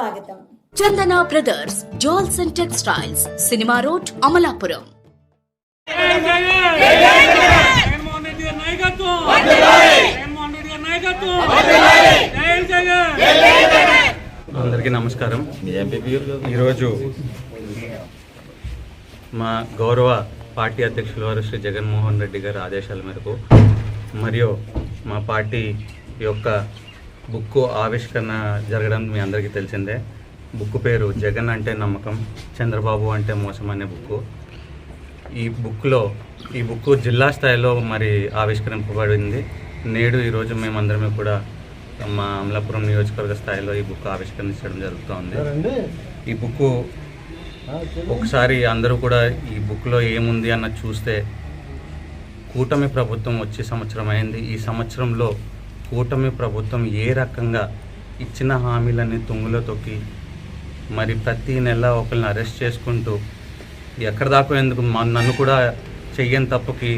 స్వాగతం. Chandana brothers jewels and textiles cinema road Amalapuram. అందరికీ నమస్కారం. ఈరోజు మా గౌరవ పార్టీ అధ్యక్షుల వారు శ్రీ జగన్మోహన్ రెడ్డి గారి ఆదేశాల మేరకు మరియు మా పార్టీ యొక్క బుక్ ఆవిష్కరణ జరగడం మీ అందరికీ తెలిసిందే. బుక్ పేరు జగన్ అంటే నమ్మకం చంద్రబాబు అంటే మోసం అనే బుక్ ఈ బుక్లో ఈ బుక్ జిల్లా స్థాయిలో మరి ఆవిష్కరింపబడింది. నేడు ఈరోజు మేమందరమే కూడా మా అమలాపురం నియోజకవర్గ స్థాయిలో ఈ బుక్ ఆవిష్కరించడం జరుగుతోంది. ఈ బుక్ ఒకసారి అందరూ కూడా ఈ బుక్లో ఏముంది అన్న చూస్తే కూటమి ప్రభుత్వం వచ్చే సంవత్సరం అయింది. ఈ సంవత్సరంలో కూటమి ప్రభుత్వం ఏ రకంగా ఇచ్చిన హామీలన్నీ తుంగులో తొక్కి మరి ప్రతి నెల ఒకరిని అరెస్ట్ చేసుకుంటూ ఎక్కడ దాకా ఎందుకు నన్ను కూడా చెయ్యని తప్పుకి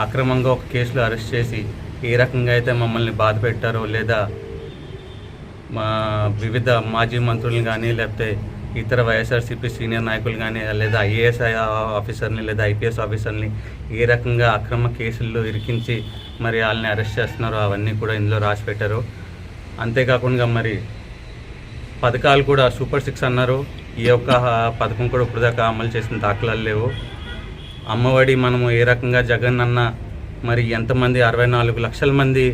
అక్రమంగా ఒక కేసులో అరెస్ట్ చేసి ఏ రకంగా అయితే మమ్మల్ని బాధ పెట్టారో లేదా మా వివిధ మాజీ మంత్రులను కానీ లేకపోతే ఇతర వైఎస్ఆర్సీపీ సీనియర్ నాయకులు కానీ లేదా ఐఏఎస్ ఆఫీసర్ని లేదా ఐపీఎస్ ఆఫీసర్ని ఏ రకంగా అక్రమ కేసుల్లో ఇరికించి మరి వాళ్ళని అరెస్ట్ చేస్తున్నారో అవన్నీ కూడా ఇందులో రాసి పెట్టారు. అంతేకాకుండా మరి పథకాలు కూడా సూపర్ సిక్స్ అన్నారు. ఈ యొక్క పథకం కూడా ఇప్పటిదాకా అమలు చేసిన దాఖలాలు లేవు. అమ్మఒడి మనము ఏ రకంగా జగన్ అన్న మరి ఎంతమంది? అరవై నాలుగు లక్షల మంది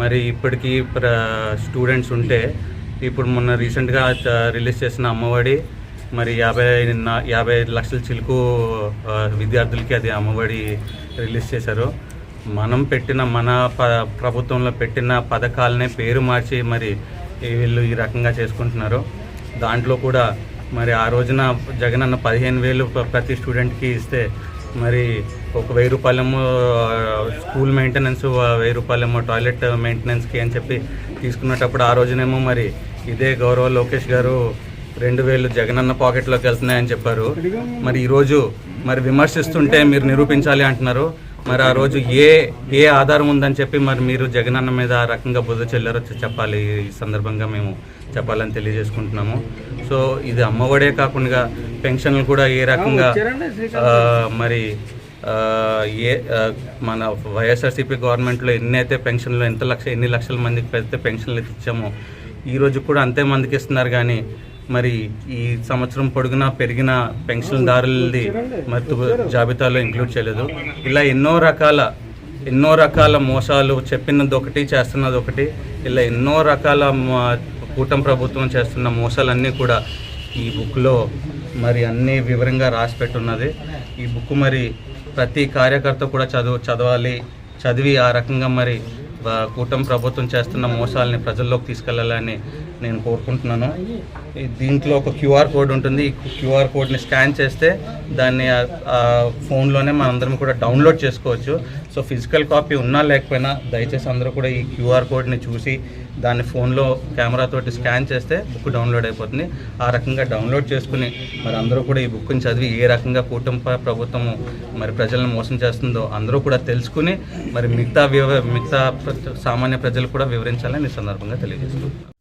మరి ఇప్పటికీ ప్ర స్టూడెంట్స్ ఉంటే ఇప్పుడు మొన్న రీసెంట్గా రిలీజ్ చేసిన అమ్మఒడి మరి యాభై యాభై ఐదు లక్షల చిలుకు విద్యార్థులకి అది అమ్మఒడి రిలీజ్ చేశారు. మనం పెట్టిన మన ప ప్రభుత్వంలో పెట్టిన పథకాలనే పేరు మార్చి మరి వీళ్ళు ఈ రకంగా చేసుకుంటున్నారు. దాంట్లో కూడా మరి ఆ రోజున జగన్ అన్న పదిహేను వేలు ప్రతి స్టూడెంట్కి ఇస్తే మరి ఒక వెయ్యి రూపాయలేమో స్కూల్ మెయింటెనెన్స్ వెయ్యి రూపాయలేమో టాయిలెట్ మెయింటెనెన్స్కి అని చెప్పి తీసుకున్నప్పుడు ఆ రోజునేమో మరి ఇదే గౌరవ లోకేష్ గారు రెండు వేలు జగనన్న పాకెట్లోకి వెళ్తున్నాయని చెప్పారు. మరి ఈరోజు మరి విమర్శిస్తుంటే మీరు నిరూపించాలి అంటున్నారు. మరి ఆ రోజు ఏ ఏ ఆధారం ఉందని చెప్పి మరి మీరు జగనన్న మీద ఆ రకంగా బుద్ధ చెల్లారో చెప్పాలి. ఈ సందర్భంగా మేము చెప్పాలని తెలియజేసుకుంటున్నాము. సో ఇది అమ్మఒడే కాకుండా పెన్షన్లు కూడా ఏ రకంగా మరి ఏ మన వైఎస్ఆర్సీపీ గవర్నమెంట్లో ఎన్ని అయితే పెన్షన్లు ఎంత లక్ష ఎన్ని లక్షల మందికి పెడితే పెన్షన్లు ఇచ్చామో ఈ రోజు కూడా అంతే మందికి ఇస్తున్నారు. కానీ మరి ఈ సంవత్సరం పొడుగునా పెరిగిన పెన్షన్దారులది మరి జాబితాలో ఇంక్లూడ్ చేయలేదు. ఇలా ఎన్నో రకాల ఎన్నో రకాల మోసాలు చెప్పినది ఒకటి చేస్తున్నది ఒకటి ఇలా ఎన్నో రకాల కూటమి ప్రభుత్వం చేస్తున్న మోసాలన్నీ కూడా ఈ బుక్లో మరి అన్నీ వివరంగా రాసి పెట్టున్నది. ఈ బుక్ మరి ప్రతి కార్యకర్త కూడా చదువు చదవాలి చదివి ఆ రకంగా మరి కూటమి ప్రభుత్వం చేస్తున్న మోసాలని ప్రజల్లోకి తీసుకెళ్ళాలని నేను కోరుకుంటున్నాను. దీంట్లో ఒక క్యూఆర్ కోడ్ ఉంటుంది. ఈ క్యూఆర్ కోడ్ని స్కాన్ చేస్తే దాన్ని ఫోన్లోనే మనందరం కూడా డౌన్లోడ్ చేసుకోవచ్చు. సో ఫిజికల్ కాపీ ఉన్నా లేకపోయినా దయచేసి అందరూ కూడా ఈ క్యూఆర్ కోడ్ని చూసి దాన్ని ఫోన్లో కెమెరాతోటి స్కాన్ చేస్తే బుక్ డౌన్లోడ్ అయిపోతుంది. ఆ రకంగా డౌన్లోడ్ చేసుకుని మరి అందరూ కూడా ఈ బుక్ని చదివి ఏ రకంగా కుటుంబ ప్రభుత్వము మరి ప్రజలను మోసం చేస్తుందో అందరూ కూడా తెలుసుకుని మరి మిగతా వివ మిగతా సామాన్య ప్రజలు కూడా వివరించాలని ఈ సందర్భంగా తెలియజేస్తున్నాను.